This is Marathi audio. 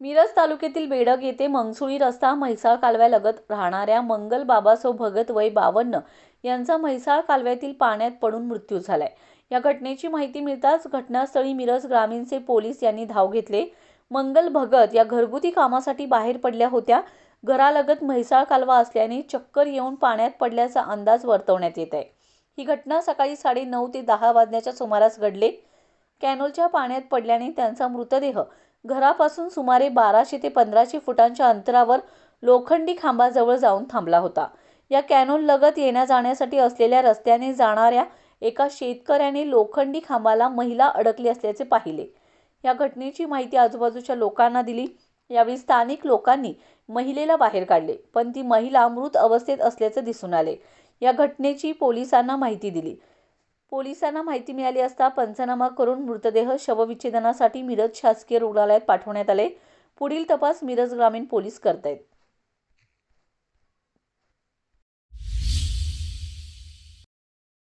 मिरज तालुक्यातील बेडग येथे मंगसुळी रस्ता म्हैसाळ कालव्यालगत राहणाऱ्या मंगल बाबासो भगत वय बावन्न यांचा म्हैसाळ कालव्यातील पाण्यात पडून मृत्यू झालाय. या घटनेची माहिती मिळताच घटनास्थळी मिरज ग्रामीणचे पोलीस यांनी धाव घेतले. मंगल भगत या घरगुती कामासाठी बाहेर पडल्या होत्या. घरालगत म्हैसाळ कालवा असल्याने चक्कर येऊन पाण्यात पडल्याचा अंदाज वर्तवण्यात येत आहे. ही घटना सकाळी साडे नऊ ते दहा वाजण्याच्या सुमारास घडले. कॅनोलच्या पाण्यात पडल्याने त्यांचा मृतदेह घरापासून सुमारे बाराशे ते पंधराशे फुटांच्या अंतरावर लोखंडी खांबाजवळ जाऊन थांबला होता. या कॅनोन लगत येण्या जाण्यासाठी असलेल्या रस्त्याने जाणाऱ्या एका शेतकऱ्याने लोखंडी खांबाला महिला अडकली असल्याचे पाहिले. या घटनेची माहिती आजूबाजूच्या लोकांना दिली. यावेळी स्थानिक लोकांनी महिलेला बाहेर काढले पण ती महिला मृत अवस्थेत असल्याचे दिसून आले. या घटनेची पोलिसांना माहिती दिली. पोलिसांना माहिती मिळाली असता पंचनामा करून मृतदेह शवविच्छेदनासाठी मिरज शासकीय रुग्णालयात पाठवण्यात आले. पुढील तपास मिरज ग्रामीण पोलीस करतायत.